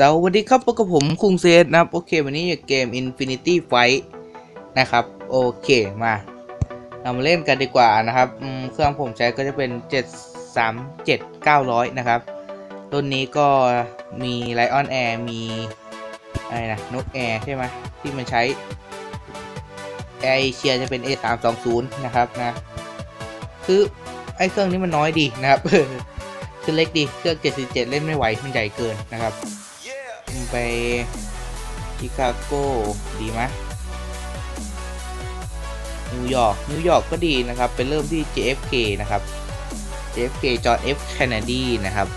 สวัสดีครับพบกับผมคุงเซตนะครับ โอเค วันนี้อยู่เกม Infinity Fight นะครับ โอเคมาเรามาเล่นกันดีกว่านะครับเครื่องผมใช้ก็จะเป็น 737 900 นะครับต้นนี้ก็มี Lion Air มีอะไรนะนกแอร์ใช่ไหมที่มันใช้แอร์เอเชียจะเป็น A320 นะครับนะ คือ ไอ้เครื่องนี้มันน้อยดีนะครับคือเล็กดีเครื่อง 77 เล่นไม่ไหวมันใหญ่เกินนะครับ ไปชิคาโกดีไหมนิวยอร์กนิวยอร์กก็ดีนะครับไปเริ่มที่ JFK นะครับ JFK จอห์น F Kennedy นะครับ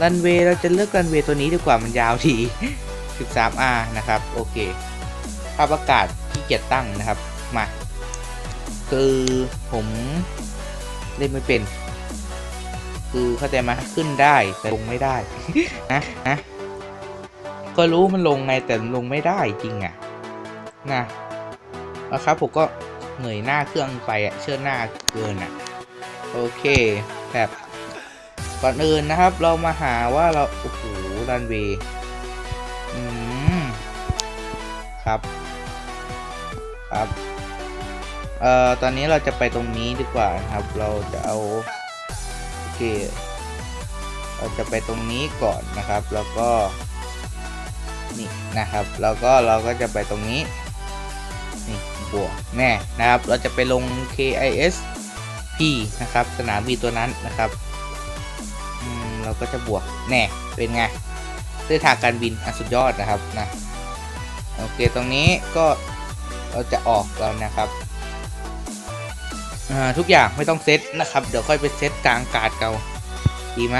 รันเวย์เราจะเลือกรันเวย์ตัวนี้ดีกว่ามันยาวที 13R นะครับ โอเคภาพอากาศที่เกียจตั้งนะครับ มา คือผม เล่นไม่เป็น คือเข้าใจไหมขึ้นได้แต่ลงไม่ได้นะนะก็รู้มันลงไงแต่ลงไม่ได้จริงอะ่ะนะนะครับผมก็เหนื่อยหน้าเครื่องไปอะ่ะเชื่อหน้าเกินอะ่ะโอเคแบบก่อนอื่นนะครับ เรามาหาว่าเราโอ้โหรันเวย์อืมครับ ครับ เอ่อตอนนี้เราจะไปตรงนี้ดีกว่านะครับ เราจะเอาโอเคเราจะไปตรงนี้ก่อนนะครับ แล้วก็นี่นะครับ แล้วก็เราก็จะไปตรงนี้นี่บวกแน่นะครับ เราจะไปลง KIS P นะครับสนามบินตัวนั้นนะครับอืมเราก็จะบวกแน่เป็นไงเส้นทางการบินอันสุดยอดนะครับนะโอเคตรงนี้ก็เราจะออกแล้วนะครับ ทุกอย่างไม่ต้องเซตนะครับ เดี๋ยวค่อยไปเซตกลางอากาศเกาดีไหม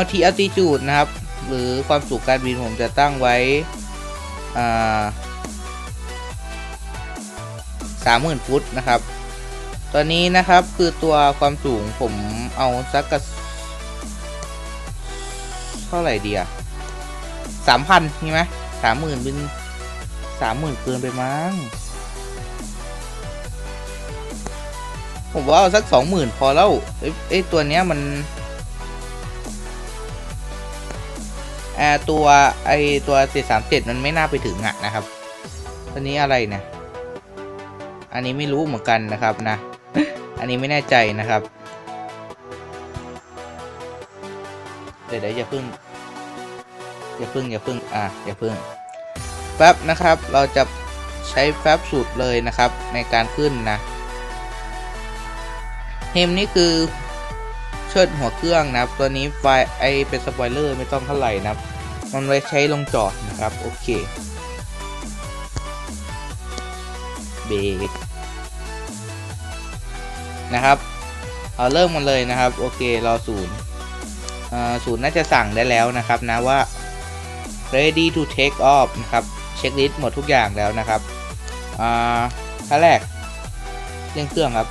LT altitude นะครับ หรือความสูงการบินผมจะตั้งไว้สามหมื่นฟุตนะครับ ตอนนี้นะครับคือตัวความสูงผมเอาสักกเท่าไหร่ดีอะสามพันใช่ไหมสามหมื่นเป็นสามหมื่นเกินไปมั้ง ผมว่าเอาสักสองหมื่นพอแล้วเอ้ยตัวเนี้ยมันแอรตัวไอตัว737มันไม่น่าไปถึงอะนะครับตัวนี้อะไรเนะ อันนี้ไม่รู้เหมือนกันนะครับนะ อันนี้ไม่แน่ใจนะครับ เดี๋ยวเดี๋ยวอย่าพึ่งอย่าพึ่งอย่าพึ่งอะอย่าพึ่งแฟบนะครับ เราจะใช้แฟบสูตรเลยนะครับในการขึ้นนะ เฮมนี่คือเชิดหัวเครื่องนะครับ ตัวนี้ไฟไอเป็นสปอยเลอร์ไม่ต้องเท่าไหร่นะครับ มันไว้ใช้ลงจอดนะครับ โอเคเบรกนะครับเอาเริ่มมันเลยนะครับ โอเครอศูนย์ศูนย์น่าจะสั่งได้แล้วนะครับนะว่า ready to take off นะครับเช็คลิสต์หมดทุกอย่างแล้วนะครับอ่าขั้นแรกเร่งเครื่องครับ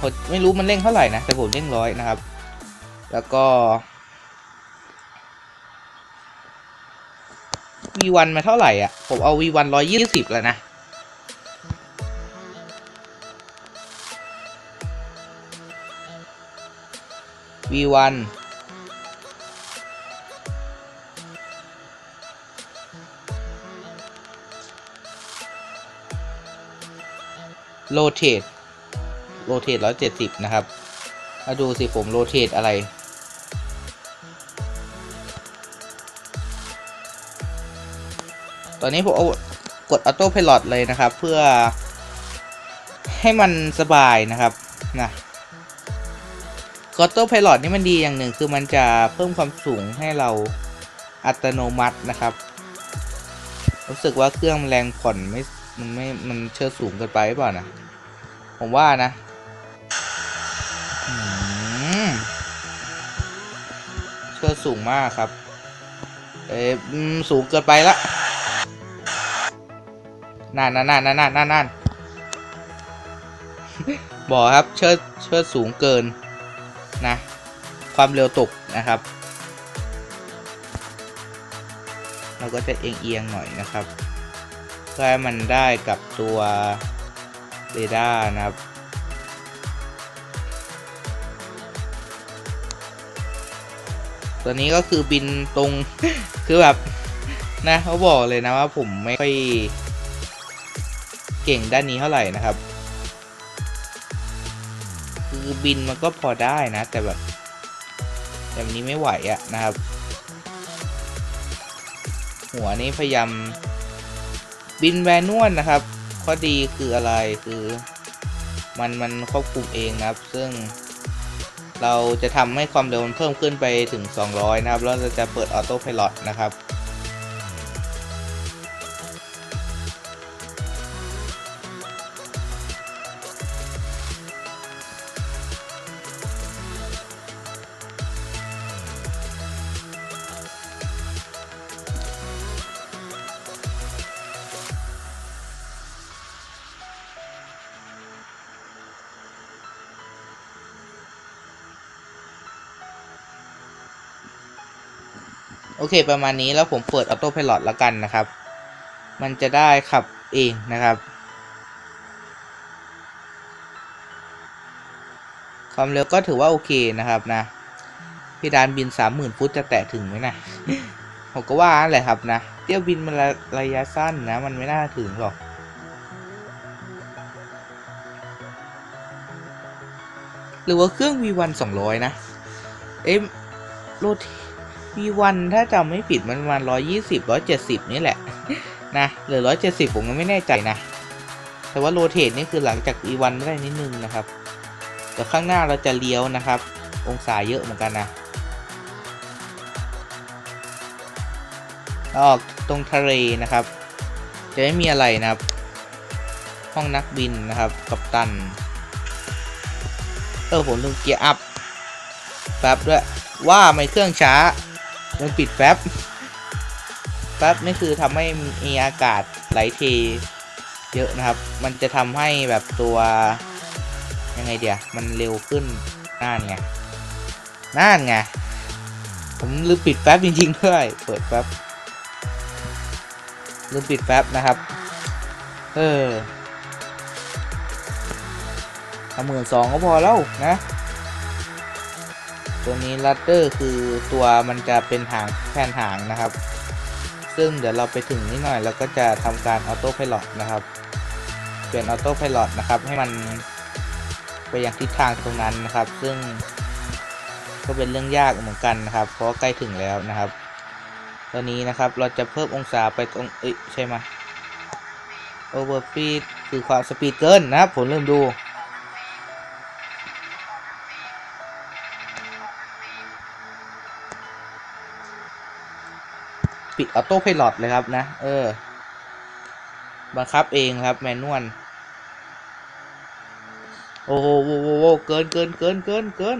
ผมไม่รู้มันเร่งเท่าไหร่นะ แต่ผมเร่งร้อยนะครับ แล้วก็ V1 มาเท่าไหร่อะ ผมเอา V1 ร้อยยี่สิบแล้วนะ V1 โรเทต โรเทตร้อยเจ็ดสิบนะครับมาดูสิผมโรเทตอะไร ตอนนี้ผมเอากดออโต้พ i ล o t เลยนะครับ เพื่อให้มันสบายนะครับนะออโต้พ i ล o t นี่มันดีอย่างหนึ่งคือมันจะเพิ่มความสูงให้เราอัตโนมัตินะครับ รู้สึกว่าเครื่องแรงผ่อนไม่มันไม่มันเชิดสูงเกินไปหรือเปล่านะ ผมว่านะ เชิดสูงมากครับ เอ๊ะสูงเกินไปละนั่นนั่นนั่นนั่นนั่นนั่นบอกครับเชิดเชิดสูงเกินนะ ความเร็วตกนะครับ เราก็จะเอียงเอียงๆหน่อยนะครับเพื่อให้มันได้กับตัวเรดาร์นะครับ ตัวนี้ก็คือบินตรงคือแบบนะเขาบอกเลยนะว่าผมไม่ค่อยเก่งด้านนี้เท่าไหร่นะครับ คือบินมันก็พอได้นะ แต่แบบแบบนี้ไม่ไหวอะนะครับ หัวนี้พยายามบินแวนนวลนะครับข้อดีคืออะไรคือมันมันควบคุมเองนะครับ ซึ่ง เราจะทำให้ความเร็วมันเพิ่มขึ้นไปถึง 200 นะครับ แล้วเราจะเปิดออโต้ i l o t นะครับ โอเค ประมาณนี้แล้วผมเปิดออโต้ i l o t แล้วกันนะครับ มันจะได้ขับเองนะครับ ความเร็วก็ถือว่าโอเคนะครับนะพี่ดานบิน 30,000 ฟุตจะแตะถึงไหมนะผมก็ว่าแหละครับนะเที่ยวบินมันระยะสั้นนะ มันไม่น่าถึงหรอกหรือว่าเครื่อง V1 200 นะ เอ๊ะโรถ V1 ถ้าจำไม่ผิดมันประมาณ120 170 นี่แหละนะหรือ 170 ผมก็ไม่แน่ใจนะ แต่ว่าโรเทตนี่คือหลังจาก V1 ได้นิดนึงนะครับเดี๋ยวข้างหน้าเราจะเลี้ยวนะครับ องศาเยอะเหมือนกันนะออกตรงทะเลนะครับ จะไม่มีอะไรนะครับ ห้องนักบินนะครับ กับตัน เออผมลืมเกียร์อัพแป๊บด้วย ว่าไม่เครื่องช้า ลืมปิดแป๊บแป๊บนี่คือทำให้มีอากาศไหลเทเยอะนะครับ มันจะทำให้แบบตัวยังไงเดียวมันเร็วขึ้นน่านไงน่านไง ผมลืมปิดแป๊บจริงๆด้วย เปิดแป๊บลืมปิดแป๊บนะครับ เออเอาหมื่นสองก็พอแล้วนะ ตัวนี้ลัตเตอร์คือตัวมันจะเป็นหางแผ่นหางนะครับ ซึ่งเดี๋ยวเราไปถึงนิดหน่อยเราก็จะทำการออโต้พ l o t นะครับ เปลี่ยนออโต้พ l o t นะครับ ให้มันไปอย่างทิศทางตรงนั้นนะครับ ซึ่งก็เป็นเรื่องยากเหมือนกันนะครับ เพราะใกล้ถึงแล้วนะครับ ตอนนี้นะครับเราจะเพิ่มองศาไปตรงเอ้ยใช่ไหมโอเวอร์ฟีดคือความสปีดเกินนะครับผมเริ่มดู ปิดออโต้ i l o t เลยครับนะ เออ บังคับเองครับ แมนนวลโอ้โหโว้โหโว้เกินเกินเกินเกินเกิน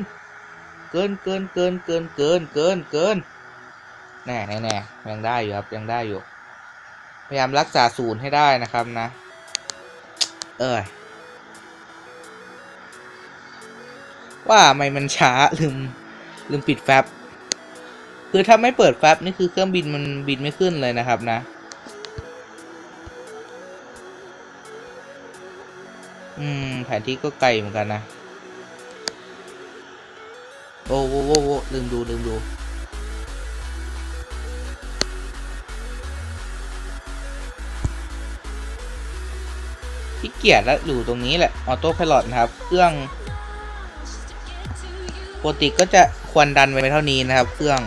เกินเกินเกินเกินเกินเกินเกินแน่แน่แน่ยังได้อยู่ครับยังได้อยู่ พยายามรักษาศูนย์ให้ได้นะครับนะ เอ้ยว่าทำไมมันช้าลืมลืมปิดแฟบ คือถ้าไม่เปิดแฟบนี่คือเครื่องบินมันบินไม่ขึ้นเลยนะครับนะ อืมแผนที่ก็ไกลเหมือนกันนะ โอ้โหโอ้โหลืมดูลืมดูที่เกียจแล้วอยู่ตรงนี้แหละ ออโต้พ l o t นะครับ เครื่องปกติก็จะควรดันไปเท่านี้นะครับ เครื่อง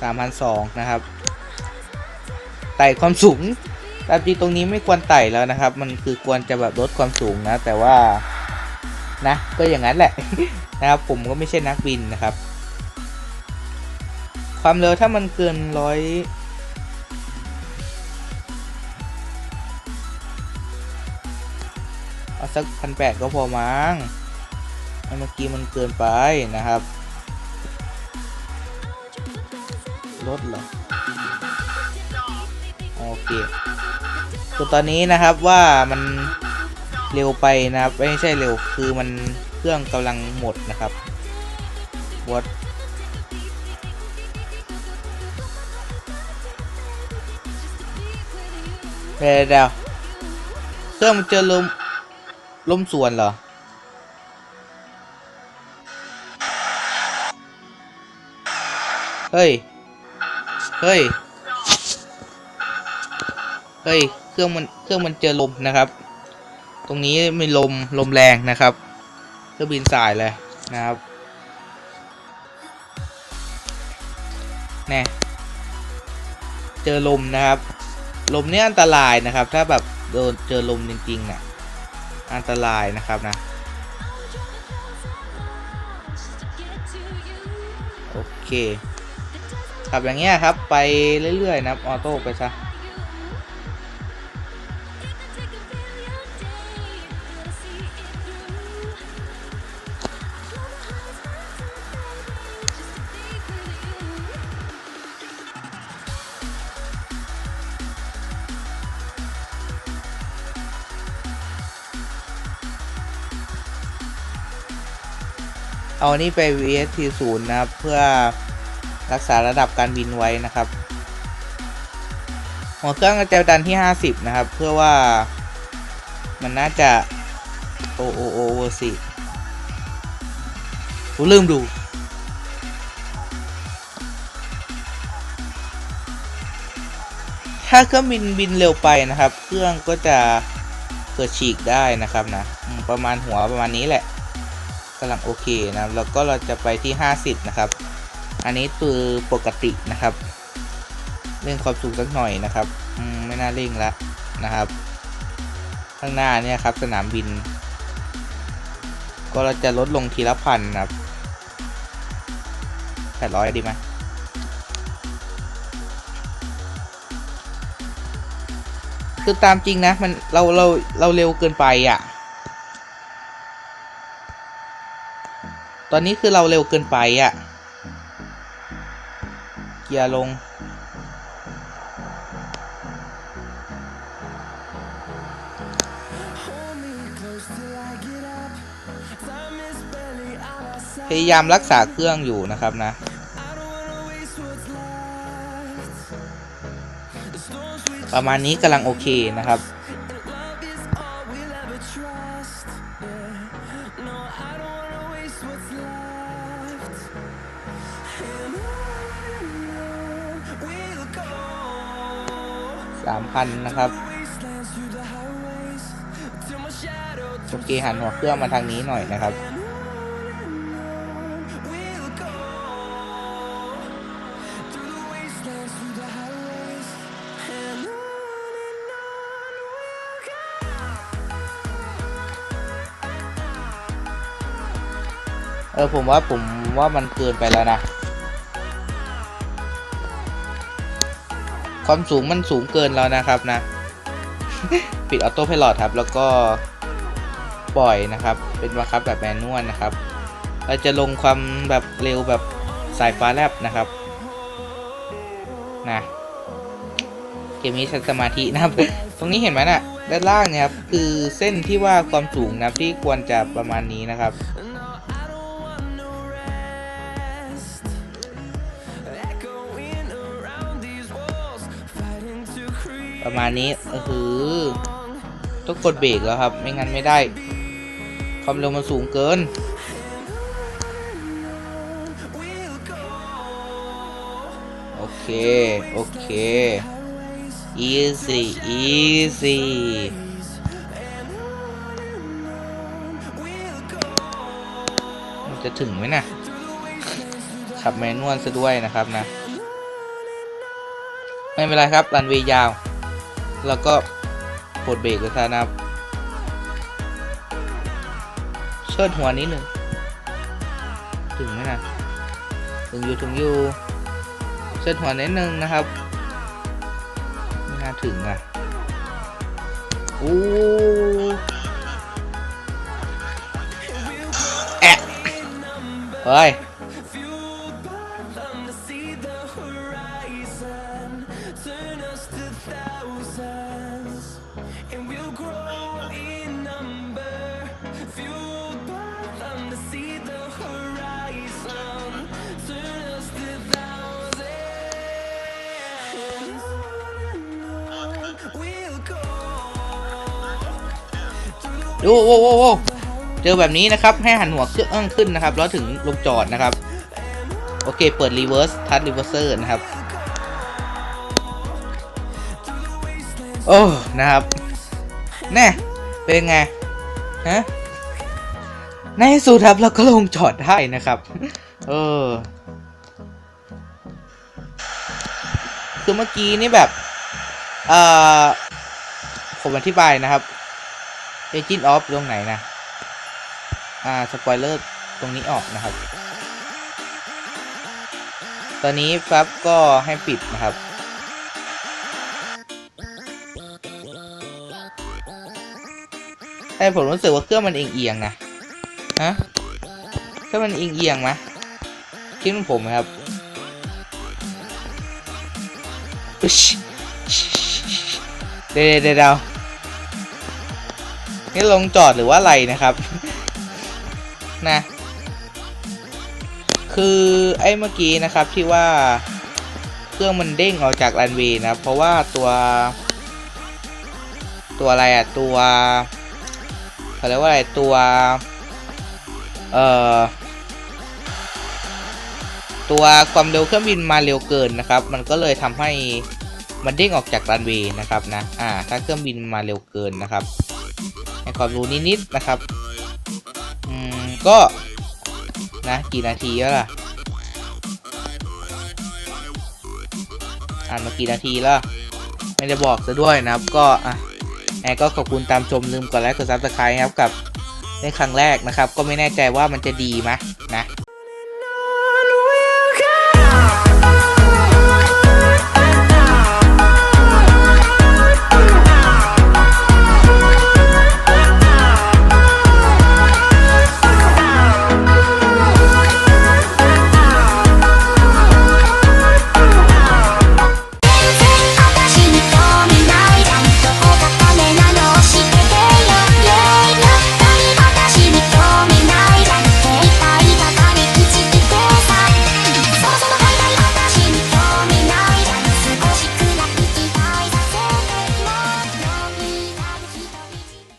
3,002นะครับ ไต่ความสูงตามจริงตรงนี้ไม่ควรไต่แล้วนะครับ มันคือควรจะแบบลดความสูงนะ แต่ว่านะ ก็อย่างนั้นแหละนะครับ ผมก็ไม่ใช่นักบินนะครับ ความเร็วถ้ามันเกินร้อยเอาสักพันแปดก็พอมั้งไอเมื่อกี้มันเกินไปนะครับ ลดเหรอ โอเคคือตอนนี้นะครับว่ามันเร็วไปนะครับ ไม่ใช่เร็วคือมันเครื่องกำลังหมดนะครับวดเดี๋ยวเดี๋ยวเครื่องมันเจอลมลมส่วนเหรอเฮ้ย เฮ้ย เฮ้ย เครื่องมัน เครื่องมันเจอลมนะครับ ตรงนี้มีลม ลมแรงนะครับ เครื่องบินสายเลยนะครับ แน่ เจอลมนะครับ ลมเนี่ยอันตรายนะครับ ถ้าแบบโดนเจอลมจริงๆเนี่ยอันตรายนะครับนะ โอเค ขับอย่างเงี้ยครับ ไปเรื่อยๆนะออโต้ไปซะเอาอันนี้ไป VST 0 นะครับ เพื่อ รักษาระดับการบินไว้นะครับ หัวเครื่องจะดันที่ 50 นะครับ เพื่อว่ามันน่าจะโอโอโอเวอร์สิผมลืมดูถ้าเครื่องบินบินเร็วไปนะครับ เครื่องก็จะเกิดฉีกได้นะครับนะประมาณหัวประมาณนี้แหละกำลังโอเคนะครับแล้วก็เราจะไปที่ 50 นะครับ อันนี้ตัวปกตินะครับเร่งความสูงสักหน่อยนะครับไม่น่าเร่งละนะครับ ข้างหน้าเนี่ยครับสนามบิน ก็เราจะลดลงทีละพันนะครับแปดร้อยดีไหมคือตามจริงนะมันเราเราเราเร็วเกินไปอะ ตอนนี้คือเราเร็วเกินไปอะ่ะ เกียร์ลง พยายามรักษาเครื่องอยู่นะครับนะ ประมาณนี้กำลังโอเคนะครับ สามพันนะครับโอเคหันหัวเครื่องมาทางนี้หน่อยนะครับ เออผมว่าผมว่ามันเกินไปแล้วนะ ความสูงมันสูงเกินแล้วนะครับนะ ปิดออโต้ i พ o t ครับ แล้วก็ปล่อยนะครับ เป็นบังคับแบบแมนนวลนะครับ เราจะลงความแบบเร็วแบบสายฟ้าแลบนะครับ นะ เกมนี้ใช้สมาธินะครับ ตรงนี้เห็นไหมนะ่ะด้านล่างเนี่ยครับ คือเส้นที่ว่าความสูงนะครับที่ควรจะประมาณนี้นะครับ ประมาณนี้เออคือต้องกดเบรกแล้วครับ ไม่งั้นไม่ได้ ความเร็วมันสูงเกิน โอเค โอเค easy easy จะถึงไหมนะขับแมนนวลซะด้วยนะครับนะ ไม่เป็นไรครับ รันเวย์ยาว แล้วก็กดเบรกเลยนะครับเชิดหัวนิดหนึ่งถึงไหมนะถึงอยู่ถึงอยู่เชิดหัวนิดนึงนะครับไม่น่าถึงอะโอ้แอะเฮ้ย ดูโว้โว้โว้เจอแบบนี้นะครับ ให้หันหัวเครื่องขึ้นนะครับ แล้วถึงลงจอดนะครับ โอเค เปิดรีเวิร์สทัชรีเวอร์เซอร์นะครับ โอ้ นะครับ แน่ เป็นไง ฮะ ในที่สุดครับเราก็ลงจอดได้นะครับ เออ คือเมื่อกี้นี่แบบ เอ่อ ผมอธิบายนะครับ Engine off ตรงไหนนะ อ่า สปอยเลอร์ตรงนี้ออกนะครับ ตอนนี้ครับก็ให้ปิดนะครับ แต่ผมรู้สึกว่าเครื่องมันเอียงๆนะ ฮะ เครื่องมันเอียงๆไหมคิดเหมือนผมครับดี๋ยวเดี๋ยวเดี๋ยว นี่ลงจอดหรือว่าอะไรนะครับ นะ คือไอ้เมื่อกี้นะครับที่ว่าเครื่องมันเด้งออกจากรันเวย์นะ เพราะว่าตัว ตัวอะไรอะตัวเขาเรียกว่าอะไรตัวเอ่อตัวความเร็วเครื่องบินมาเร็วเกินนะครับ มันก็เลยทำให้มันเด้งออกจากรันเวย์นะครับนะ อ่า ถ้าเครื่องบินมาเร็วเกินนะครับ ให้ความรู้นิดๆนะครับอืมก็ นะกี่นาทีแล้วล่ะอ่านมากี่นาทีแล้ว ไม่ได้บอกซะด้วยนะครับ ก็อะแอนก็ขอบคุณตามชมลืมกดไลค์กดซับสไครต์ครับกับในครั้งแรกนะครับ ก็ไม่แน่ใจว่ามันจะดีไหมนะ